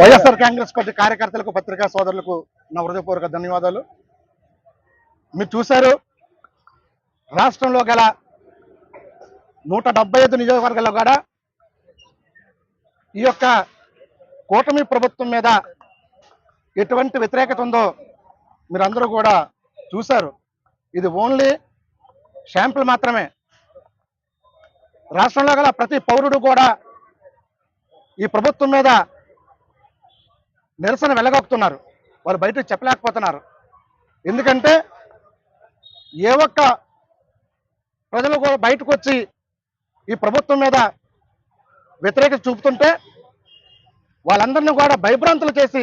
YSR Congress party కార్యకర్తలకు పత్రికా సోదరులకు నా హృదయపూర్వక ధన్యవాదాలు. మీరు చూశారు రాష్ట్రంలో గల నూట డెబ్బై ఐదు నియోజకవర్గాల్లో కూడా ఈ యొక్క కూటమి ప్రభుత్వం మీద ఎటువంటి వ్యతిరేకత ఉందో మీరందరూ కూడా చూశారు. ఇది ఓన్లీ షాంపుల్ మాత్రమే. రాష్ట్రంలో గల ప్రతి పౌరుడు కూడా ఈ ప్రభుత్వం మీద నిరసన వెళ్ళగొక్కుతున్నారు వాళ్ళు బయట చెప్పలేకపోతున్నారు. ఎందుకంటే ఏ ఒక్క ప్రజలు కూడా బయటకు వచ్చి ఈ ప్రభుత్వం మీద వ్యతిరేకత చూపుతుంటే వాళ్ళందరినీ కూడా భయభ్రాంతులు చేసి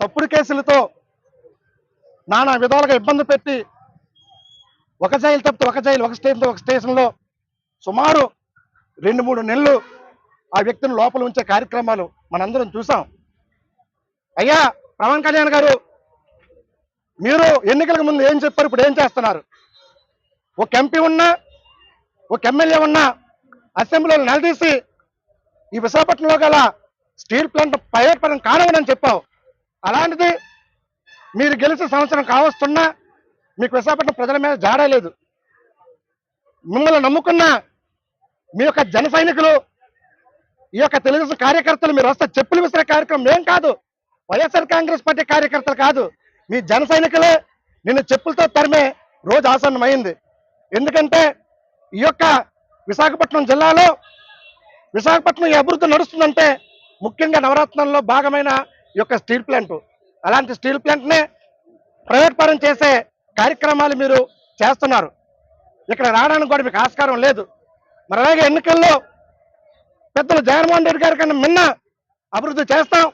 తప్పుడు కేసులతో నానా విధాలుగా ఇబ్బంది పెట్టి ఒక జైలు తప్పితే ఒక జైలు ఒక స్టేషన్ ఒక స్టేషన్లో సుమారు రెండు మూడు నెలలు ఆ వ్యక్తిని లోపల ఉంచే కార్యక్రమాలు మనందరం చూసాం. అయ్యా పవన్ కళ్యాణ్ గారు మీరు ఎన్నికలకు ముందు ఏం చెప్పారు ఇప్పుడు ఏం చేస్తున్నారు? ఒక ఎంపీ ఉన్నా ఒక ఎమ్మెల్యే ఉన్నా అసెంబ్లీలో నిలదీసి ఈ విశాఖపట్నంలో గల స్టీల్ ప్లాంట్ ప్రైవేట్ పరం కానివ్వనని చెప్పావు. అలాంటిది మీరు గెలిచిన సంవత్సరం కావస్తున్నా మీకు విశాఖపట్నం ప్రజల మీద జాడలేదు మిమ్మల్ని నమ్ముకున్న మీ యొక్క జన సైనికులు ఈ యొక్క తెలుగుదేశం కార్యకర్తలు మీరు వస్తే చెప్పులు విసిరే కార్యక్రమం ఏం కాదు. వైఎస్ఆర్ కాంగ్రెస్ పార్టీ కార్యకర్తలు కాదు. మీ జన సైనికులే నిన్ను చెప్పులతో తరిమే రోజు ఆసన్నమైంది. ఎందుకంటే ఈ యొక్క విశాఖపట్నం జిల్లాలో విశాఖపట్నం అభివృద్ధి నడుస్తుందంటే ముఖ్యంగా నవరత్నంలో భాగమైన ఈ యొక్క స్టీల్ ప్లాంట్. అలాంటి స్టీల్ ప్లాంట్నే ప్రైవేట్ పరం చేసే కార్యక్రమాలు మీరు చేస్తున్నారు. ఇక్కడ రావడానికి కూడా మీకు ఆస్కారం లేదు. మరి అలాగే ఎన్నికల్లో పెద్దలు జగన్మోహన్ రెడ్డి గారి కన్నా మిన్న అభివృద్ధి చేస్తాం.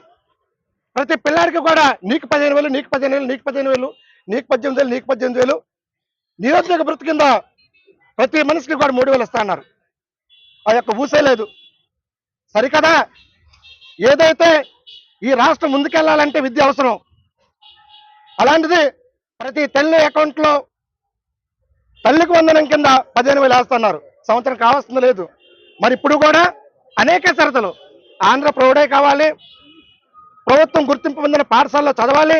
ప్రతి పిల్లాడికి కూడా నీకు పదిహేను వేలు నీకు పదిహేను వేలు నీకు పదిహేను వేలు నీకు పద్దెనిమిది వేలు నీకు పద్దెనిమిది వేలు. నిరుద్యోగ వృత్తి కింద ప్రతి మనిషికి కూడా మూడు వేలు ఇస్తా అన్నారు. ఆ యొక్క ఊసే లేదు. సరికదా? ఏదైతే ఈ రాష్ట్రం ముందుకెళ్ళాలంటే విద్య అవసరం. అలాంటిది ప్రతి తల్లి అకౌంట్లో తల్లికి వందనం కింద పదిహేను వేలు వేస్తున్నారు. సంవత్సరం కావాల్సింది లేదు. మరి ఇప్పుడు కూడా అనేక షరతులు. ఆంధ్ర ప్రౌఢే కావాలి. ప్రభుత్వం గుర్తింపు పొందిన పాఠశాలలో చదవాలి.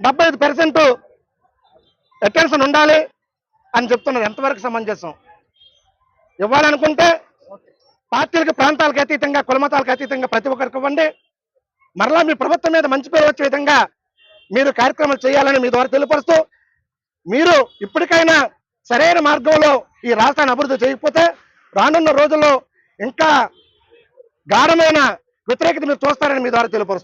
డెబ్బై ఐదు పర్సెంట్ అటెన్షన్ ఉండాలి అని చెప్తున్నారు. ఎంతవరకు సమంజసం? ఇవ్వాలనుకుంటే పార్టీలకు ప్రాంతాలకు అతీతంగా కులమతాలకు అతీతంగా ప్రతి ఒక్కరికి ఇవ్వండి. మరలా మీ ప్రభుత్వం మీద మంచి పేరు వచ్చే విధంగా మీరు కార్యక్రమాలు చేయాలని మీ ద్వారా తెలియపరుస్తూ మీరు ఇప్పటికైనా సరైన మార్గంలో ఈ రాష్ట్రాన్ని అభివృద్ధి చేయకపోతే రానున్న రోజుల్లో ఇంకా గాఢమైన వ్యతిరేకత మీరు చూస్తారని మీ ద్వారా తెలియపరుస్తుంది